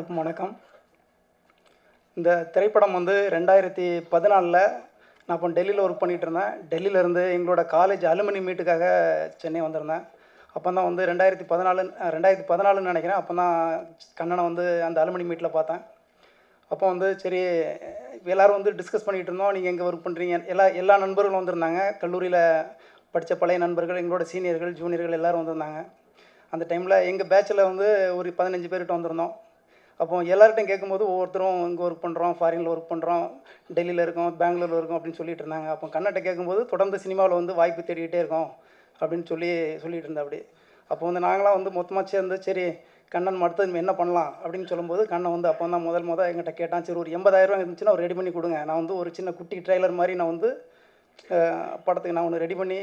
எல்லாருக்கும் வணக்கம். இந்த திரைப்படம் வந்து ரெண்டாயிரத்தி பதினாலில் நான் அப்போ டெல்லியில் ஒர்க் பண்ணிகிட்டு இருந்தேன். டெல்லியிலேருந்து எங்களோட காலேஜ் அலுமினி மீட்டுக்காக சென்னை வந்திருந்தேன். அப்போ தான் வந்து ரெண்டாயிரத்தி பதினாலு ரெண்டாயிரத்தி பதினாலுன்னு நினைக்கிறேன். அப்போ தான் கண்ணனை வந்து அந்த அலுமினி மீட்டில் பார்த்தேன். அப்போ வந்து சரி எல்லோரும் வந்து டிஸ்கஸ் பண்ணிகிட்டு இருந்தோம். நீங்கள் எங்கே ஒர்க் பண்ணுறீங்க எல்லா எல்லா நண்பர்களும் வந்திருந்தாங்க. கல்லூரியில் படித்த பழைய நண்பர்கள் எங்களோட சீனியர்கள் ஜூனியர்கள் எல்லோரும் வந்திருந்தாங்க. அந்த டைமில் எங்கள் பேட்சில் வந்து ஒரு பதினஞ்சு பேர்கிட்ட வந்திருந்தோம். அப்போ எல்லார்ட்டையும் கேட்கும்போது ஒவ்வொருத்தரும் இங்கே ஒர்க் பண்ணுறோம் ஃபாரினில் ஒர்க் பண்ணுறோம் டெல்லியில் இருக்கோம் பெங்களூரில் இருக்கோம் அப்படின்னு சொல்லிட்டு இருந்தாங்க. அப்போ கண்ணட்ட கேட்கும்போது தொடர்ந்து சினிமாவில் வந்து வாய்ப்பு தேடிக்கிட்டே இருக்கோம் அப்படின்னு சொல்லி சொல்லிட்டு இருந்தா அப்படி. அப்போ வந்து நாங்களாம் வந்து மொத்தமாக சேர்ந்து சரி கண்ணன் அடுத்தது நம்ம என்ன பண்ணலாம் அப்படின்னு சொல்லும்போது கண்ணன் வந்து அப்போ தான் முதல் முதல் எங்கிட்ட கேட்டான். சரி ஒரு எண்பதாயிரம் ரூபா இருந்துச்சுன்னா ஒரு ரெடி பண்ணி கொடுங்க. நான் வந்து ஒரு சின்ன குட்டி ட்ரைலர் மாதிரி நான் வந்து படத்துக்கு நான் ஒன்று ரெடி பண்ணி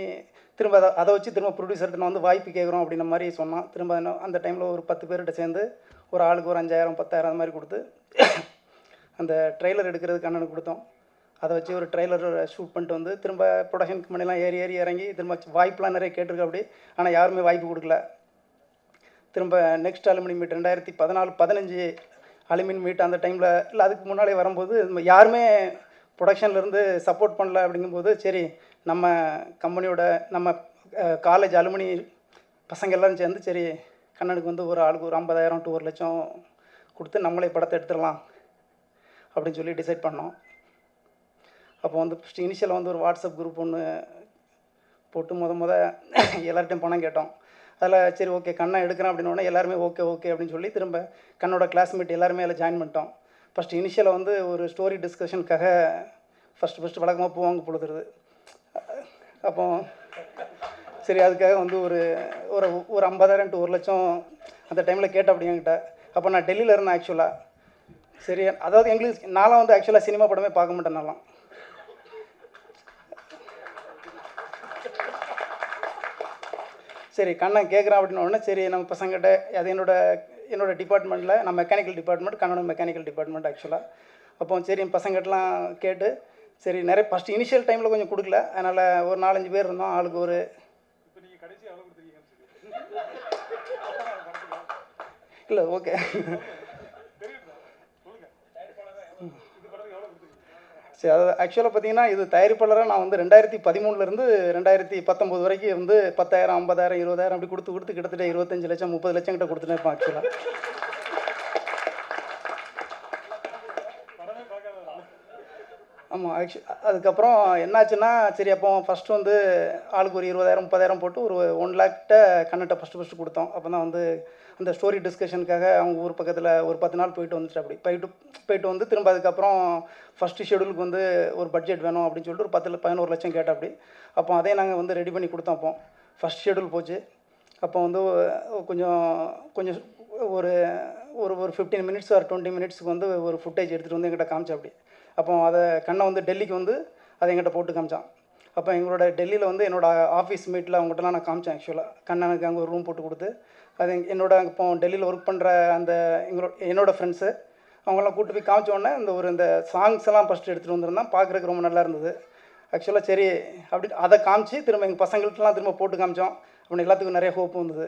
திரும்ப அதை அதை வச்சு திரும்ப ப்ரொடியூசர்கிட்ட நான் வந்து வாய்ப்பு கேட்குறோம் அப்படின்ற மாதிரி சொன்னான். திரும்ப என்ன- அந்த டைமில் ஒரு பத்து பேர்கிட்ட சேர்ந்து ஒரு ஆளுக்கு ஒரு அஞ்சாயிரம் பத்தாயிரம் அந்த மாதிரி கொடுத்து அந்த ட்ரெய்லர் எடுக்கிறதுக்கு அண்ணனுக்கு கொடுத்தோம். அதை வச்சு ஒரு ட்ரெய்லர் ஷூட் பண்ணிட்டு வந்து திரும்ப ப்ரொடக்ஷன் கம்பெனிலாம் ஏறி ஏறி இறங்கி திரும்ப வாய்ப்புலாம் நிறைய கேட்டிருக்கு அப்படி. ஆனால் யாருமே வாய்ப்பு கொடுக்கல. திரும்ப நெக்ஸ்ட் அலுமினி மீட் ரெண்டாயிரத்தி பதினாலு பதினஞ்சு அலுமினி மீட் அந்த டைமில் இல்லை அதுக்கு முன்னாலே வரும்போது யாருமே ப்ரொடக்ஷன்லேருந்து சப்போர்ட் பண்ணல அப்படிங்கும்போது சரி நம்ம கம்பெனியோட நம்ம காலேஜ் அலுமினி பசங்க எல்லாரும் சேர்ந்து சரி கண்ணனுக்கு வந்து ஒரு ஆளுக்கு ஒரு ஐம்பதாயிரம் டு ஒரு லட்சம் கொடுத்து நம்மளே படத்தை எடுத்துடலாம் அப்படின்னு சொல்லி டிசைட் பண்ணோம். அப்போ வந்து ஃபஸ்ட்டு இனிஷியலாக வந்து ஒரு வாட்ஸ்அப் குரூப் ஒன்று போட்டு முத முத எல்லார்ட்டையும் பணம் கேட்டோம். அதில் சரி ஓகே கண்ணை எடுக்கிறேன் அப்படின்னோடனே எல்லாருமே ஓகே ஓகே அப்படின்னு சொல்லி திரும்ப கண்ணோட கிளாஸ்மேட் எல்லாருமே அதில் ஜாயின் பண்ணிட்டோம். ஃபஸ்ட்டு இனிஷியலாக வந்து ஒரு ஸ்டோரி டிஸ்கஷனுக்காக ஃபஸ்ட்டு ஃபஸ்ட்டு வழக்கமாக போவாங்க பொழுதுறது. அப்போ சரி அதுக்காக வந்து ஒரு ஒரு ஒரு ஐம்பதாயிரம் டு ஒரு லட்சம் அந்த டைமில் கேட்ட அப்படி என்கிட்ட. அப்போ நான் டெல்லியில் இருந்தேன் ஆக்சுவலாக சரி அதாவது எங்களுக்கு நான்லாம் வந்து ஆக்சுவலாக சினிமா படமே பார்க்க மாட்டேன் நான்லாம். சரி கண்ணன் கேட்குறான் அப்படின்னு உடனே சரி நம்ம பசங்கிட்ட அது என்னோட என்னோட டிபார்ட்மெண்ட்டில் நான் மெக்கானிக்கல் டிபார்ட்மெண்ட் கன்னட மெக்கானிக்கல் டிபார்ட்மெண்ட் ஆக்சுவலாக அப்போ சரி என் பசங்கிட்டலாம் கேட்டு சரி நிறைய ஃபஸ்ட் இனிஷியல் டைமில் கொஞ்சம் கொடுக்கல. அதனால் ஒரு நாலஞ்சு பேர் இருந்தோம் ஆளுக்கு ஒரு இல்லை ஓகே சரி அது ஆக்சுவலாக பார்த்தீங்கன்னா இது தயாரிப்பாளராக நான் வந்து ரெண்டாயிரத்தி பதிமூணுலேருந்து ரெண்டாயிரத்தி பத்தொம்போது வரைக்கும் வந்து பத்தாயிரம் ஐம்பதாயிரம் இருபதாயிரம் அப்படி கொடுத்து கொடுத்து கிட்டத்தட்ட இருபத்தஞ்சு லட்சம் முப்பது லட்சம் கிட்ட கொடுத்துட்டே இருப்பேன் ஆக்சுவலாக ஆமாம் ஆக்சு அதுக்கப்புறம் என்னாச்சுன்னா சரி அப்போ ஃபஸ்ட்டு வந்து ஆளுக்கு ஒரு இருபதாயிரம் முப்பதாயிரம் போட்டு ஒரு ஒன் லேக்கிட்ட கன்னட்டை ஃபஸ்ட்டு ஃபஸ்ட்டு கொடுத்தோம். அப்போ தான் வந்து அந்த ஸ்டோரி டிஸ்கஷனுக்காக அவங்க ஊர் பக்கத்தில் ஒரு பத்து நாள் போயிட்டு வந்துச்சு அப்படி. போயிட்டு போயிட்டு வந்து திரும்ப அதுக்கப்புறம் ஃபஸ்ட்டு ஷெடியூலுக்கு வந்து ஒரு பட்ஜெட் வேணும் அப்படின்னு சொல்லிட்டு ஒரு பத்தில் பதினோரு லட்சம் கேட்ட அப்படி. அப்போ அதே நாங்கள் வந்து ரெடி பண்ணி கொடுத்தோம் அப்போ. ஃபஸ்ட் ஷெடியூல் போச்சு. அப்போ வந்து கொஞ்சம் கொஞ்சம் ஒரு ஒரு ஒரு ஃபிஃப்டீன் மினிட்ஸ் ஒரு டுவெண்ட்டி மினிட்ஸ்க்கு வந்து ஒரு ஃபுட்டேஜ் எடுத்துகிட்டு வந்து எங்கிட்ட காமிச்சு அப்படி. அப்போ அதை கண்ணை வந்து டெல்லிக்கு வந்து அதை எங்கிட்ட போட்டு காமிச்சான். அப்போ எங்களோட டெல்லியில் வந்து என்னோட ஆஃபீஸ் மீட்டில் அவங்ககிட்டலாம் நான் காமிச்சேன் ஆக்சுவலாக கண்ணனுக்கு அங்கே ஒரு ரூம் போட்டு கொடுத்து. அது என்னோட இப்போ டெல்லியில் ஒர்க் பண்ணுற அந்த எங்களோட என்னோட ஃப்ரெண்ட்ஸு அவங்களாம் கூட்டு போய் காமிச்ச உடனே இந்த ஒரு இந்த சாங்ஸ் எல்லாம் ஃபஸ்ட்டு எடுத்துகிட்டு வந்திருந்தான். பார்க்குறதுக்கு ரொம்ப நல்லா இருந்தது. ஆக்சுவலாக சரி அப்படி அதை காமிச்சு திரும்ப எங்கள் பசங்கள்ட்டலாம் திரும்ப போட்டு காமிச்சோம். அப்படின்னு எல்லாத்துக்கும் நிறைய ஹோப் வந்தது.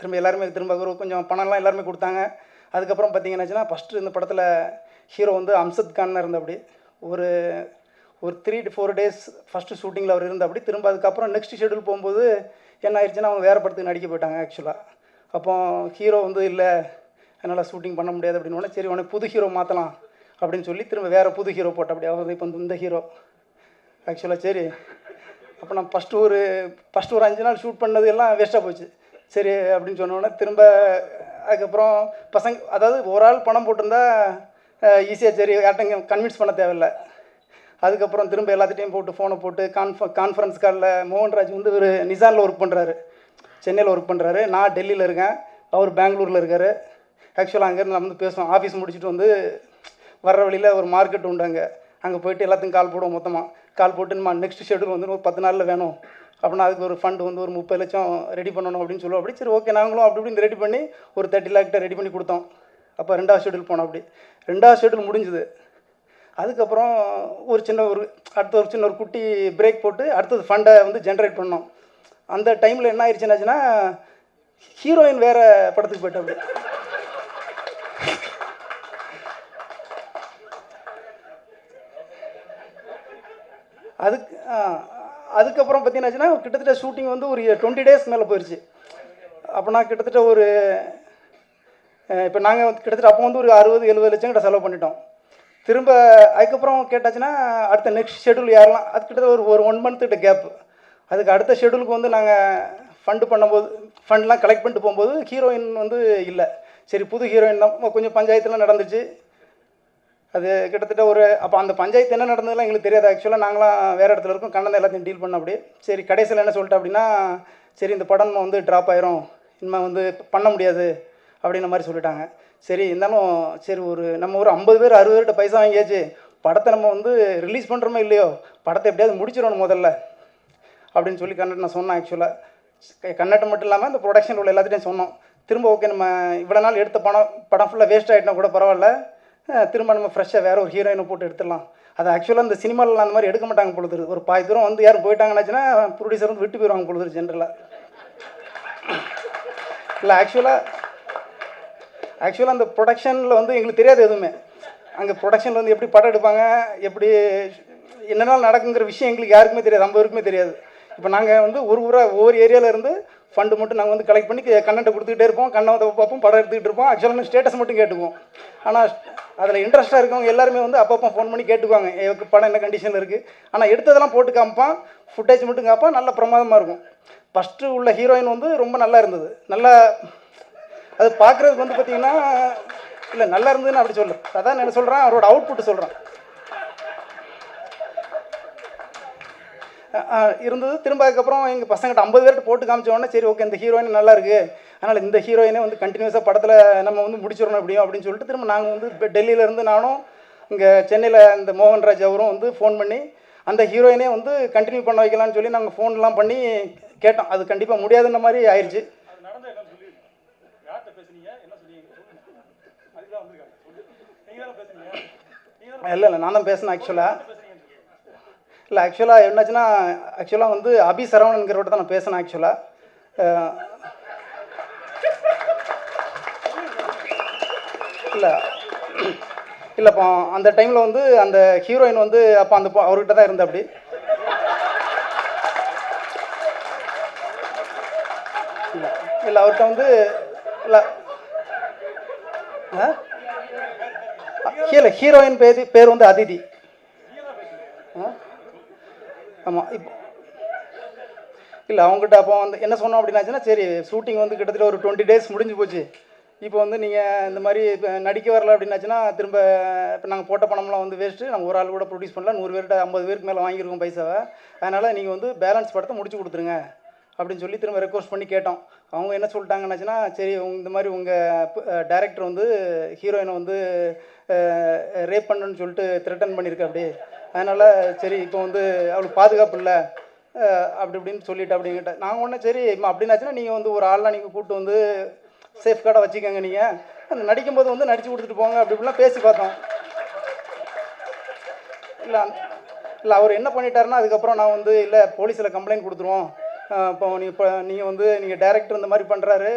திரும்ப எல்லாருமே திரும்ப ஒரு கொஞ்சம் பணம்லாம் எல்லாருமே கொடுத்தாங்க. அதுக்கப்புறம் பார்த்தீங்கன்னாச்சுன்னா ஃபஸ்ட்டு இந்த படத்தில் ஹீரோ வந்து அம்சத் கான் இருந்தபடி ஒரு ஒரு three to four days first ஷூட்டிங்கில் அவர் இருந்தபடி திரும்ப அதுக்கப்புறம் நெக்ஸ்ட் ஷெடியூல் போகும்போது என்ன ஆயிடுச்சுன்னா அவங்க வேறு படத்துக்கு நடிக்க போயிட்டாங்க ஆக்சுவலாக அப்போ ஹீரோ வந்து இல்லை என்னால் ஷூட்டிங் பண்ண முடியாது அப்படின்னு சரி உனக்கு புது ஹீரோ மாற்றலாம் அப்படின்னு சொல்லி திரும்ப வேறு புது ஹீரோ போட்ட அப்படி அவர் இப்போ இந்த ஹீரோ. ஆக்சுவலாக சரி. அப்போ நான் ஃபஸ்ட்டு ஒரு ஃபஸ்ட்டு ஒரு அஞ்சு நாள் ஷூட் பண்ணது எல்லாம் வேஸ்ட்டாக போச்சு. சரி அப்படின்னு சொன்னோன்னே திரும்ப அதுக்கப்புறம் பசங்க அதாவது ஒரு ஆள் பணம் போட்டிருந்தா ஈஸியாக சரி யார்ட்டும் கன்வின்ஸ் பண்ண தேவையில்ல. அதுக்கப்புறம் திரும்ப எல்லாத்துட்டையும் போட்டு ஃபோனை போட்டு கான்ஃப கான்ஃபரன்ஸ் காலில் மோகன்ராஜ் வந்து ஒரு நிசானில் ஒர்க் பண்ணுறாரு சென்னையில் ஒர்க் பண்ணுறாரு நான் டெல்லியில் இருக்கேன். அவர் பெங்களூரில் இருக்கார். ஆக்சுவலாக அங்கேருந்து நான் வந்து பேசுவோம் ஆஃபீஸ் முடிச்சுட்டு வந்து வர்ற வழியில் ஒரு மார்க்கெட் உண்டு அங்கே. அங்கே போயிட்டு எல்லாத்துக்கும் கால் போடுவோம் மொத்தமாக கால் போட்டு நம்ம நெக்ஸ்ட் ஷெடியூல் வந்து ஒரு பத்து நாளில் வேணும். அப்படின்னா அதுக்கு ஒரு ஃபண்ட் வந்து ஒரு முப்பது லட்சம் ரெடி பண்ணணும் அப்படின்னு சொல்லுவோம். அப்படி சரி ஓகே நாங்களும் அப்படி இப்படின்னு ரெடி பண்ணி ஒரு தேர்ட்டி லேக்கிட்ட ரெடி பண்ணி கொடுத்தோம். அப்போ ரெண்டாவது ஷெடியூல் போனோம் அப்படி ரெண்டாவது ஷெடியூல் முடிஞ்சுது. அதுக்கப்புறம் ஒரு சின்ன ஒரு அடுத்த ஒரு சின்ன ஒரு குட்டி பிரேக் போட்டு அடுத்தது ஃபண்டை வந்து ஜென்ரேட் பண்ணோம். அந்த டைமில் என்ன ஆயிடுச்சுன்னாச்சுன்னா ஹீரோயின் வேறு படத்துக்கு போயிட்டாப்படி அதுக்கு அதுக்கப்புறம் பார்த்தீங்கன்னாச்சுன்னா கிட்டத்தட்ட ஷூட்டிங் வந்து ஒரு டுவெண்ட்டி டேஸ் மேலே போயிடுச்சு அப்போனா கிட்டத்தட்ட ஒரு இப்போ நாங்கள் கிட்டத்தட்ட அப்போ வந்து ஒரு அறுபது எழுபது லட்சம் கிட்ட செலவு பண்ணிட்டோம். திரும்ப அதுக்கப்புறம் கேட்டாச்சுன்னா அடுத்த நெக்ஸ்ட் ஷெடியூல் யாரெல்லாம் அது கிட்டத்தட்ட ஒரு ஒரு ஒன் மந்த் கிட்ட கேப் அதுக்கு அடுத்த ஷெடியூலுக்கு வந்து நாங்கள் ஃபண்டு பண்ணும்போது ஃபண்ட்லாம் கலெக்ட் பண்ணிட்டு போகும்போது ஹீரோயின் வந்து இல்லை. சரி புது ஹீரோயின் தான். கொஞ்சம் பஞ்சாயத்துலாம் நடந்துச்சு. அது கிட்டத்தட்ட ஒரு அப்போ அந்த பஞ்சாயத்து என்ன நடந்ததுலாம் எங்களுக்கு தெரியாது. ஆக்சுவலாக நாங்களாம் வேறு இடத்துல இருக்கோம். கண்ணன் எல்லாத்தையும் டீல் பண்ண அப்படியே. சரி கடைசியில் என்ன சொல்லிட்டேன் அப்படின்னா சரி இந்த படம் வந்து ட்ராப் ஆயிரும். இனிமேல் வந்து பண்ண முடியாது. அப்படின்ற மாதிரி சொல்லிட்டாங்க. சரி இருந்தாலும் சரி ஒரு நம்ம ஒரு ஐம்பது பேர் அறுபது பேர்கிட்ட பைசா வாங்கியாச்சு. படத்தை நம்ம வந்து ரிலீஸ் பண்ணுறோமோ இல்லையோ? படத்தை எப்படியாவது முடிச்சிடணும் முதல்ல அப்படின்னு சொல்லி கன்னட் நான் சொன்னேன் ஆக்சுவலாக கன்னட்டம் மட்டும் இல்லாமல் இந்த ப்ரொடக்ஷன் உள்ள எல்லாத்தையும் சொன்னோம். திரும்ப ஓகே நம்ம இவ்வளோ நாள் எடுத்த படம் படம் ஃபுல்லாக வேஸ்ட் ஆகிட்டா கூட பரவாயில்ல. திரும்ப நம்ம ஃப்ரெஷ்ஷாக வேறு ஒரு ஹீரோயினை போட்டு எடுத்துடலாம். அது ஆக்சுவலாக இந்த சினிமாவில் அந்த மாதிரி எடுக்க மாட்டாங்க பொழுது ஒரு பாதி தூரம் வந்து யாரும் போயிட்டாங்கன்னாச்சுன்னா ப்ரொடியூசர் வந்து விட்டு போயிடுவாங்க பொழுது ஜென்ரலாக இல்லை ஆக்சுவலாக ஆக்சுவலாக அந்த ப்ரொடக்ஷனில் வந்து எங்களுக்கு தெரியாது எதுவுமே. அங்கே ப்ரொடக்ஷனில் வந்து எப்படி படம் எடுப்பாங்க எப்படி என்னென்ன நடக்குங்கிற விஷயம் எங்களுக்கு யாருக்குமே தெரியாது நம்ம பேருக்குமே தெரியாது. இப்போ நாங்கள் வந்து ஒரு ஊராக ஒவ்வொரு ஏரியாவிலேருந்து ஃபண்டு மட்டும் நாங்கள் வந்து கலெக்ட் பண்ணி கண்ணன்ட்ட கொடுத்துக்கிட்டே இருப்போம் கண்ணை வந்து பார்ப்போம் படம் எடுத்துக்கிட்டு இருப்போம். ஆக்சுவலாக ஸ்டேட்டஸ் மட்டும் கேட்டுக்குவோம். ஆனால் அதில் இன்ட்ரெஸ்ட்டாக இருக்கவங்க எல்லாருமே வந்து அப்பப்போ ஃபோன் பண்ணி கேட்டுக்குவாங்க எனக்கு படம் என்ன கண்டிஷனில் இருக்குது ஆனால் எடுத்ததெல்லாம் போட்டு காமிப்பான் ஃபுட்டேஜ் மட்டும் காப்பான் நல்ல பிரமாதமாக இருக்கும். ஃபஸ்ட்டு உள்ள ஹீரோயின் வந்து ரொம்ப நல்லா இருந்தது. நல்லா அது பார்க்குறதுக்கு வந்து பார்த்தீங்கன்னா இல்லை நல்லா இருந்ததுன்னு அப்படி சொல்லு அதான் என்ன சொல்கிறேன் அவரோட அவுட்புட் சொல்கிறேன் இருந்தது. திரும்ப அதுக்கப்புறம் எங்கள் பசங்கிட்ட ஐம்பது பேர்கிட்ட போட்டு காமிச்சோடனே சரி ஓகே இந்த ஹீரோயின் நல்லா இருக்குது அதனால் இந்த ஹீரோயினே வந்து கண்டினியூஸாக படத்தில் நம்ம வந்து முடிச்சிடணும் எப்படியும் அப்படின்னு சொல்லிட்டு திரும்ப நாங்கள் வந்து இப்போ டெல்லியிலேருந்து நானும் இங்கே சென்னையில் இந்த மோகன்ராஜ் அவரும் வந்து ஃபோன் பண்ணி அந்த ஹீரோயினே வந்து கண்டினியூ பண்ண வைக்கலாம்னு சொல்லி நாங்கள் ஃபோன்லாம் பண்ணி கேட்டோம். அது கண்டிப்பாக முடியாதுன்ற மாதிரி ஆயிடுச்சு இல்லை இல்லை நான் தான் பேசினேன் ஆக்சுவலாக இல்லை ஆக்சுவலாக என்னாச்சுன்னா ஆக்சுவலாக வந்து அபி சரவணன்கிறவட்ட தான் நான் பேசினேன் ஆக்சுவலாக இல்லை. இல்லைப்போ அந்த டைமில் வந்து அந்த ஹீரோயின் வந்து அப்போ அந்த அவர்கிட்ட தான் இருந்த அப்படி. இல்லை இல்லை அவர்கிட்ட வந்து இல்லை. ஆ இல்லை ஹீரோயின் பேர் பேர் வந்து அதிதி. ஆ? ஆமாம் இப்போ இல்லை அவங்ககிட்ட அப்போ வந்து என்ன சொன்னோம் அப்படின்னாச்சுன்னா சரி ஷூட்டிங் வந்து கிட்டத்தட்ட ஒரு டுவெண்ட்டி டேஸ் முடிஞ்சு போச்சு. இப்போ வந்து நீங்கள் இந்த மாதிரி இப்போ நடிக்க வரல அப்படின்னாச்சுன்னா திரும்ப இப்போ நாங்கள் போட்ட பணம்லாம் வந்து வேஸ்ட்டு நம்ம ஒரு ஆள் கூட ப்ரொடியூஸ் பண்ணல. நூறு பேர்கிட்ட ஐம்பது பேருக்கு மேலே வாங்கியிருக்கோம் பைசாவை. அதனால் நீங்கள் வந்து பேலன்ஸ் படத்தை முடிச்சு கொடுத்துருங்க. அப்படின்னு சொல்லி திரும்ப ரெக்வஸ்ட் பண்ணி கேட்டோம். அவங்க என்ன சொல்லிட்டாங்கன்னாச்சுன்னா சரி இந்த மாதிரி உங்கள் டேரக்டர் வந்து ஹீரோயினை வந்து ரேப் பண்ணுன்னு சொல்லிட்டு த்ரெட்டன் பண்ணியிருக்க அப்படி அதனால் சரி இப்போ வந்து அவளுக்கு பாதுகாப்பு இல்லை. அப்படி இப்படின்னு சொல்லிட்டு அப்படிங்கிட்ட நாங்கள் ஒன்று சரி அப்படின்னாச்சுன்னா நீங்கள் வந்து ஒரு ஆள்லாம் நீங்கள் கூப்பிட்டு வந்து சேஃப் கார்டாக வச்சுக்கோங்க நீங்கள் அந்த நடிக்கும்போது வந்து நடித்து கொடுத்துட்டு போங்க அப்படி இப்படிலாம் பேசி பார்த்தோம். இல்லை இல்லை அவர் என்ன பண்ணிட்டாருன்னா அதுக்கப்புறம் நான் வந்து இல்லை போலீஸில் கம்ப்ளைண்ட் கொடுத்துருவோம். இப்போ நீ இப்போ நீங்கள் வந்து நீங்கள் டேரக்டர் இந்த மாதிரி பண்ணுறாரு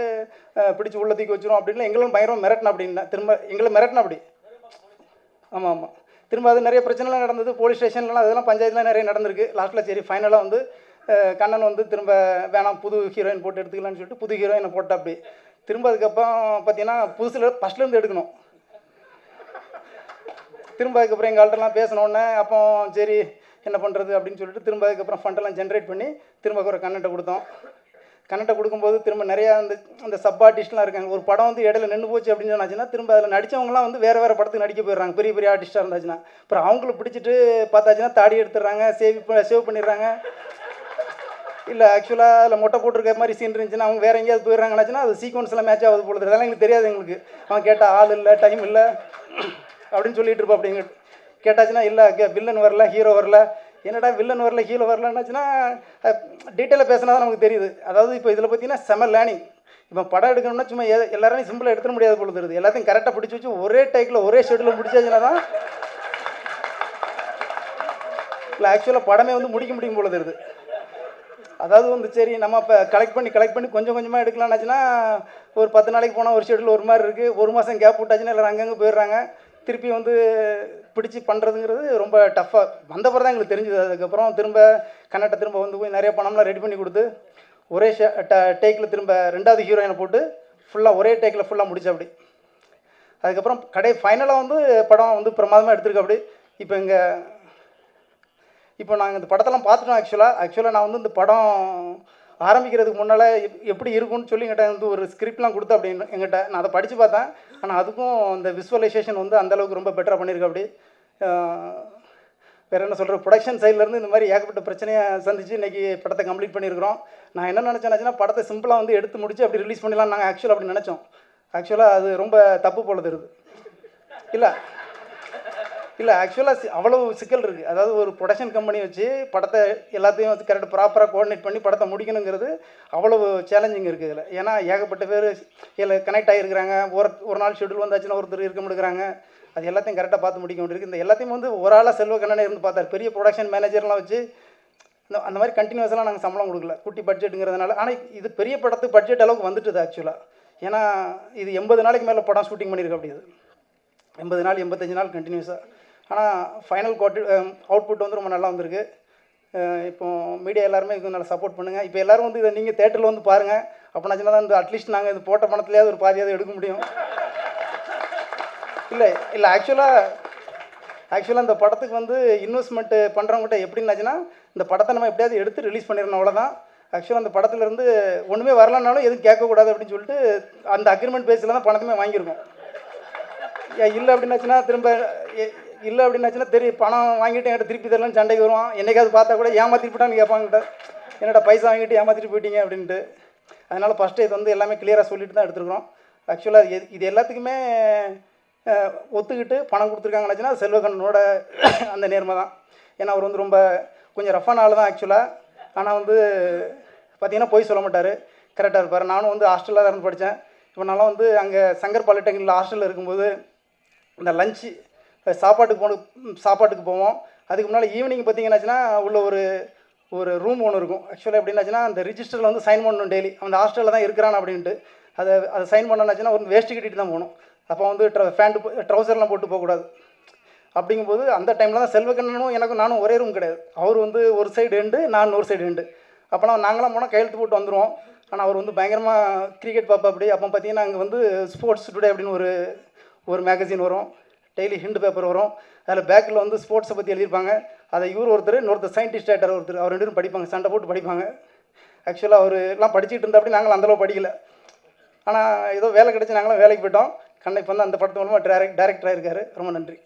பிடிச்சி உள்ள தூக்கி வச்சிரும் அப்படின்னு எங்களும் பயங்கரம் மிரட்டினா அப்படின்னா திரும்ப எங்களை மிரட்டினா அப்படி. ஆமாம் ஆமாம் திரும்ப அது நிறைய பிரச்சனைலாம் நடந்தது போலீஸ் ஸ்டேஷன்லாம் அதெல்லாம் பஞ்சாயத்துலாம் நிறைய நடந்திருக்கு. லாஸ்ட்டில் சரி ஃபைனலாக வந்து கண்ணன் வந்து திரும்ப வேணாம் புது ஹீரோயின் போட்டு எடுத்துக்கலாம்னு சொல்லிட்டு புது ஹீரோயினை போட்ட அப்படி. திரும்ப அதுக்கப்புறம் பார்த்தீங்கன்னா புதுசில் ஃபஸ்ட்லேருந்து எடுக்கணும். திரும்ப அதுக்கப்புறம் எங்கள் ஆள்கிட்டலாம் பேசினோடனே அப்போ சரி என்ன பண்ணுறது அப்படின்னு சொல்லிட்டு திரும்ப அதுக்கப்புறம் ஃபண்டெல்லாம் ஜென்ரேட் பண்ணி திரும்ப ஒரு கன்னட்டை கொடுத்தோம். கன்னட்டை கொடுக்கும்போது திரும்ப நிறையா அந்த அந்த சப் ஆர்டிஸ்ட்லாம் இருக்காங்க. ஒரு படம் வந்து இடையில நின்று போச்சு அப்படின்னு சொன்னாச்சுன்னா திரும்ப அதில் நடித்தவங்களாம் வந்து வேறு வேறு படத்துக்கு நடிக்க போயிடுறாங்க. பெரிய பெரிய ஆர்டிஸ்ட்டாக இருந்தாச்சுன்னா. அப்புறம் அவங்கள பிடிச்சிட்டு பார்த்தாச்சுன்னா தாடி எடுத்துடுறாங்க சேவ் சேவ் பண்ணிடுறாங்க. இல்லை ஆக்சுவலாக அதில் மொட்டை போட்டிருக்க மாதிரி சீன் இருந்துச்சுன்னா அவங்க வேறு எங்கேயாவது போயிடுறாங்கன்னாச்சுன்னா அது சீக்வன்ஸில் மேட்ச் ஆகுது பொழுது அதெல்லாம் எங்களுக்கு தெரியாது எங்களுக்கு. அவன் கேட்டால் ஆள் இல்லை டைம் இல்லை. அப்படின்னு சொல்லிட்டு இருப்போம் அப்படிங்க கேட்டாச்சுன்னா இல்லை வில்லன் வரல ஹீரோ வரல. என்னடா வில்லன் வரல ஹீரோ வரலன்னாச்சுன்னா டீட்டெயிலாக பேசினா தான் நமக்கு தெரியுது. அதாவது இப்போ இதில் பார்த்தீங்கன்னா செம லேர்னிங் இப்போ படம் எடுக்கணும்னா சும்மா எ எல்லாரையும் சிம்பிளாக எடுத்துட முடியாது பொழுது தெரியுது எல்லாத்தையும் கரெக்டாக பிடிச்சி வச்சு ஒரே டைக்கில் ஒரே ஷெடியூலில் முடிச்சாச்சுன்னா தான் இல்லை ஆக்சுவலாக படமே வந்து முடிக்க முடியும் போல தெரியுது அதாவது வந்து சரி நம்ம இப்போ கலெக்ட் பண்ணி கலெக்ட் பண்ணி கொஞ்சம் கொஞ்சமாக எடுக்கலாம்னாச்சுன்னா ஒரு பத்து நாளைக்கு போனால் ஒரு ஷெடியூல் ஒரு மாதிரி இருக்குது ஒரு மாதம் கேப் விட்டாச்சுன்னா எல்லாரும் அங்கங்கே போயிடுறாங்க. திருப்பி வந்து பிடிச்சி பண்ணுறதுங்கிறது ரொம்ப டஃப்பாக வந்தப்பறம் தான் எங்களுக்கு தெரிஞ்சுது. அதுக்கப்புறம் திரும்ப கன்னட்டை திரும்ப வந்து போய் நிறைய பணம்லாம் ரெடி பண்ணி கொடுத்து ஒரே ஷே ட டேக்கில் திரும்ப ரெண்டாவது ஹீரோயினை போட்டு ஃபுல்லாக ஒரே டேக்கில் ஃபுல்லாக முடிச்ச அப்படி. அதுக்கப்புறம் கடை ஃபைனலாக வந்து படம் வந்து பிரமாதமாக எடுத்திருக்க அப்படி. இப்போ இங்கே இப்போ நாங்கள் இந்த படத்தெல்லாம் பார்த்துட்டோம் ஆக்சுவலாக ஆக்சுவலாக நான் வந்து இந்த படம் ஆரம்பிக்கிறதுக்கு முன்னால் எப்படி இருக்கும்னு சொல்லி எங்கிட்ட வந்து ஒரு ஸ்கிரிப்ட்லாம் கொடுத்து அப்படின்னு எங்கிட்ட நான் அதை படித்து பார்த்தேன். ஆனால் அதுக்கும் அந்த விஷுவலைசேஷன் வந்து அந்த அளவுக்கு ரொம்ப பெட்டராக பண்ணியிருக்கு அப்படி. வேறு என்ன சொல்கிற ப்ரொடக்ஷன் சைட்லேருந்து இந்த மாதிரி ஏகப்பட்ட பிரச்சனையை சந்திச்சு இன்றைக்கி படத்தை கம்ப்ளீட் பண்ணியிருக்கிறோம். நான் என்ன நினச்சேன்னாச்சுன்னா படத்தை சிம்பிளாக வந்து எடுத்து முடிச்சு அப்படி ரிலீஸ் பண்ணலாம் நாங்கள் ஆக்சுவலாக அப்படி நினச்சோம். ஆக்சுவலாக அது ரொம்ப தப்பு போல தருது இல்லை இல்லை ஆக்சுவலாக அவ்வளோ சிக்கல் இருக்குது அதாவது ஒரு ப்ரொடக்ஷன் கம்பெனி வச்சு படத்தை எல்லாத்தையும் வந்து கரெக்டாக ப்ராப்பராக கோஆர்டினேட் பண்ணி படத்தை முடிக்கணுங்கிறது அவ்வளவு சேலஞ்சிங் இருக்குது இதில். ஏன்னா ஏகப்பட்ட பேர் இதில் கனெக்ட் ஆகிருக்கிறாங்க ஒரு ஒரு நாள் ஷெட்யூல் வந்தாச்சுன்னா ஒருத்தர் இருக்க முடிக்கிறாங்க அது எல்லாத்தையும் கரெக்டாக பார்த்து முடிக்க வேண்டியிருக்கு. இந்த எல்லாத்தையும் வந்து ஒரு ஆளாக செல்வ கண்ணனே இருந்து பார்த்தார். பெரிய ப்ரொடக்ஷன் மேனேஜர்லாம் வச்சு இந்த அந்த மாதிரி கண்டினியூஸாக நாங்கள் சம்பளம் கொடுக்கல. குட்டி பட்ஜெட்டுங்கிறதுனால ஆனால் இது பெரிய படத்து பட்ஜெட் அளவுக்கு வந்துட்டுது ஆக்சுவலாக ஏன்னா இது எண்பது நாளைக்கு மேலே படம் ஷூட்டிங் பண்ணியிருக்க அப்படி இது எண்பது நாள் எண்பத்தஞ்சு நாள் கண்டினியூஸாக ஆனால் ஃபைனல் குவார்ட்டு அவுட்புட் வந்து ரொம்ப நல்லா வந்திருக்கு. இப்போது இப்போ மீடியா எல்லாருமே இதுக்கு நல்லா சப்போர்ட் பண்ணுங்கள் இப்போ எல்லாரும் வந்து இதை நீங்கள் தேட்டரில் வந்து பாருங்கள் அப்படின்னாச்சுன்னா தான் இந்த அட்லீஸ்ட் நாங்கள் இது போட்ட பணத்துலையாவது ஒரு பாதியாவது எடுக்க முடியும். இல்லை இல்லை ஆக்சுவலாக ஆக்சுவலாக இந்த படத்துக்கு வந்து இன்வெஸ்ட்மெண்ட்டு பண்ணுறவங்ககிட்ட எப்படின்னாச்சுன்னா இந்த படத்தை நம்ம எப்படியாவது எடுத்து ரிலீஸ் பண்ணிடணும் அவ்வளோதான் ஆக்சுவலாக அந்த படத்துலேருந்து ஒன்றுமே வரலனாலும் எதுவும் கேட்கக்கூடாது அப்படின்னு சொல்லிட்டு அந்த அக்ரிமெண்ட் பேஸில் தான் பணத்துமே வாங்கியிருக்கோம். ஏன் இல்லை அப்படின்னாச்சுன்னா திரும்ப இல்லை அப்படின்னாச்சுன்னா தெரியும் பணம் வாங்கிட்டு என்கிட்ட திருப்பி தரலன்னு சண்டைக்கு வருவான். என்னைக்காவது பார்த்தா கூட ஏமாற்றிட்டு போட்டான்னு கேட்பாங்கிட்ட என்னோட பைசா வாங்கிட்டு ஏமாற்றிட்டு போயிட்டீங்க அப்படின்ட்டு. அதனால் ஃபஸ்ட்டு இது வந்து எல்லாமே கிளியராக சொல்லிட்டு தான் எடுத்துருக்கோம் ஆக்சுவலாக இது இது எல்லாத்துக்குமே ஒத்துக்கிட்டு பணம் கொடுத்துருக்காங்கன்னாச்சுன்னா செல்வகண்ணனோட அந்த நேர்மை தான். ஏன்னா அவர் வந்து ரொம்ப கொஞ்சம் ரஃபான ஆள் தான் ஆக்சுவலாக ஆனால் வந்து பார்த்திங்கன்னா போய் சொல்ல மாட்டார். கரெக்டாக இருப்பார். நானும் வந்து ஹாஸ்டலில் தான் இருந்து படித்தேன் இப்போ நான்லாம் வந்து அங்கே சங்கர் பாலிடெக்னிக்கில் ஹாஸ்டலில் இருக்கும்போது இந்த லஞ்சு சாப்பாட்டுக்கு போன சாப்பாட்டுக்கு போவோம். அதுக்கு முன்னால் ஈவினிங் பார்த்தீங்கன்னாச்சுன்னா உள்ள ஒரு ஒரு ரூம் ஒன்று இருக்கும். ஆக்சுவலாக எப்படின்னாச்சுன்னா அந்த ரிஜிஸ்டரில் வந்து சைன் பண்ணணும் டெய்லி அந்த ஹாஸ்டலில் தான் இருக்கிறான் அப்படின்ட்டு. அதை அதை சைன் பண்ணனாச்சுன்னா ஒரு வேஸ்ட்டு கட்டிட்டு தான் போகணும். அப்போ வந்து ட்ர ஃபேண்ட்டு ட்ரௌசர்லாம் போட்டு போகக்கூடாது. அப்படிங்கும்போது அந்த டைமில் தான் செல்வக்கண்ணனும் எனக்கும் நானும் ஒரே ரூம் கிடையாது. அவர் வந்து ஒரு சைடு எண்டு நான் ஒரு சைடு எண்டு அப்போலாம் நாங்களாம் போனால் கையெழுத்து போட்டு வந்துடுவோம் ஆனால் அவர் வந்து பயங்கரமாக கிரிக்கெட் பார்ப்பா அப்படி அப்போ பார்த்தீங்கன்னா அங்கே வந்து ஸ்போர்ட்ஸ் டுடே அப்படின்னு ஒரு ஒரு மேகசின் வரும். டெய்லி ஹிண்ட் பேப்பர் வரும். அதில் பேக்கில் வந்து ஸ்போர்ட்ஸை பற்றி எழுதியிருப்பாங்க. அதை இவர் ஒருத்தர் இன்னொருத்தர் சயின்டிஸ்ட் ஆக்டர் ஒருத்தர். அவர் ரெண்டு பேரும் படிப்பாங்க சண்டை போட்டு படிப்பாங்க. ஆக்சுவலாக அவர் எல்லாம் படிச்சுட்டு இருந்தா அப்படி நாங்களும் அந்தளவு படிக்கல. ஆனால் ஏதோ வேலை கிடச்சி நாங்களும் வேலைக்கு போயிட்டோம். கண்ணை இப்போ வந்து அந்த படத்து மூலமாக டேரக்ட் டேரக்டராக இருக்கார் ரொம்ப நன்றி.